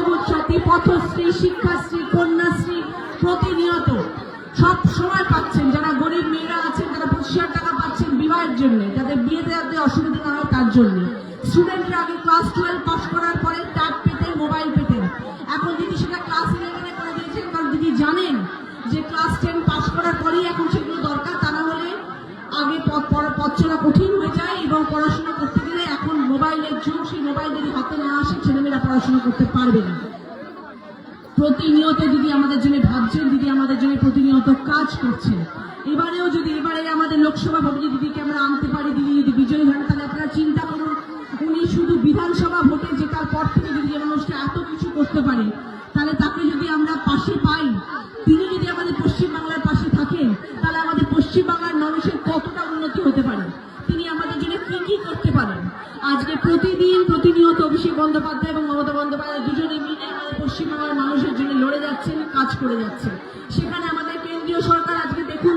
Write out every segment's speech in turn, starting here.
সবুজ সাথী, পথশ্রী, শিক্ষাশ্রী, কন্যাশ্রী প্রতিনিয়ত সব সময় পাচ্ছেন। যারা গরিব মেয়েরা আছেন, তারা পঁচিশ হাজার টাকা পাচ্ছেন বিবাহের জন্য। যাদের বিয়েতে যাতে অসুবিধা না হয় তার জন্য। স্টুডেন্টরা আগে ক্লাস টুয়েলভ পাস করার পরে ট্যাব পেতেন মোবাইল পেতেন। এখন দিদি সেটা ক্লাস ইলেভেনে করে দিয়েছেন, কারণ দিদি জানেন যে ক্লাস টেন পাস করার পরেই এখন সেগুলো দরকার, তা না হলে আগে পথ পড়া- পথ চলা কঠিন হয়ে যায় এবং পড়াশোনা পড়াশোনা করতে পারবে না। প্রতিনিয়ত দিদি আমাদের জন্য ভাবছেন দিদি আমাদের জন্য প্রতিনিয়ত কাজ করছেন, এবারেও যদি এবারে আমাদের লোকসভা ভোটে দিদিকে আমরা আনতে পারি, দিদি যদি বিজয়ী হন, তাহলে আপনারা চিন্তা করুন, উনি শুধু বিধানসভা ভোটে জেতার পর থেকে যদি মানুষকে এত কিছু করতে পারে অভিষেক বন্দ্যোপাধ্যায় এবং মমতা বন্দ্যোপাধ্যায় দুজনে মিলে আমাদের পশ্চিমবাংলার মানুষের জন্য লড়ে যাচ্ছেন, কাজ করে যাচ্ছেন। সেখানে আমাদের কেন্দ্রীয় সরকার আজকে দেখুন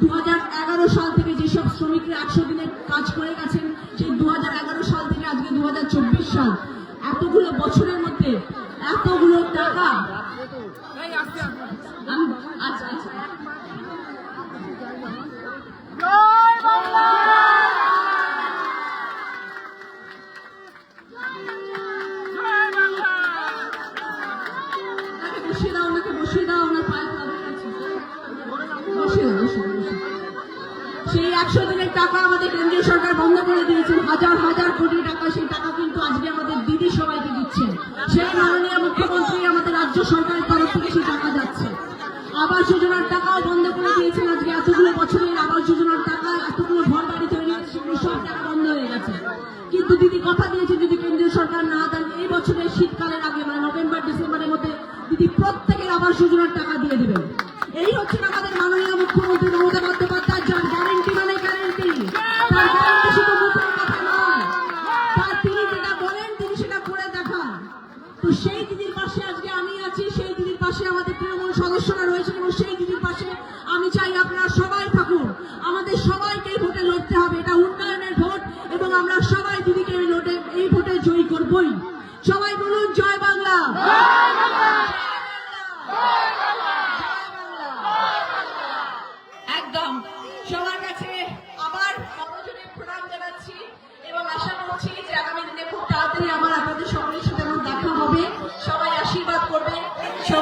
দু হাজার এগারো সাল থেকে যেসব শ্রমিকরা একশো দিনে কাজ করে গেছেন, সেই দু হাজার এগারো সাল থেকে আজকে দু হাজার চব্বিশ সাল, এতগুলো বছরের মধ্যে এতগুলো টাকা একশো দিনের টাকা আমাদের কেন্দ্রীয় সরকার বন্ধ করে দিয়েছেন। হাজার হাজার কোটি টাকা, সেই টাকা কিন্তু আজকে আমাদের দিদি সবাইকে দিচ্ছেন। সেই মাননীয় মুখ্যমন্ত্রী আমাদের রাজ্য সরকারের তরফ থেকে সেই টাকা যাচ্ছে। আবাস যোজনার টাকাও বন্ধ করে দিয়েছেন আজকে। এতগুলো বছরের আবাস যোজনার টাকা, এতগুলো ঘর বাড়ি তৈরি সেগুলো সব টাকা বন্ধ হয়ে গেছে। কিন্তু দিদি কথা দিয়েছে যদি কেন্দ্রীয় সরকার না দেন, এই বছরের শীতকালের আগে মানে নভেম্বর ডিসেম্বরের মধ্যে দিদি প্রত্যেকের আবাস যোজনার টাকা দিয়ে দেবেন এই হচ্ছেন আমাদের মাননীয় মুখ্যমন্ত্রী মমতা বন্দ্যোপাধ্যায় যার গ্যারেন্টি মানে গ্যারেন্টি তার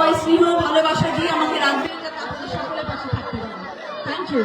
সবাই স্নেহ ভালোবাসা দিয়ে আমাকে রাখবে সকলের পাশে থাকতে থ্যাংক ইউ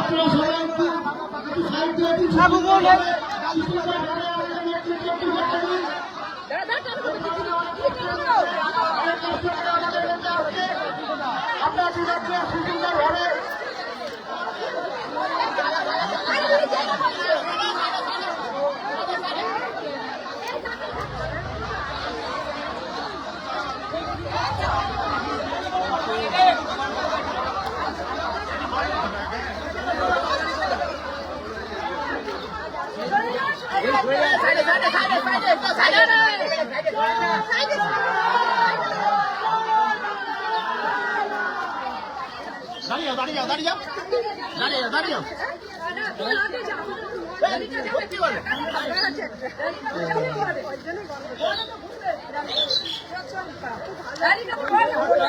আপনারা সবাই একটু সাইড দিয়ে দাঁড়িয়ে যাও দাঁড়িয়ে যাও দাঁড়িয়ে যাও দাঁড়িয়ে যাও দাঁড়িয়ে যাও দাঁড়িয়ে যাও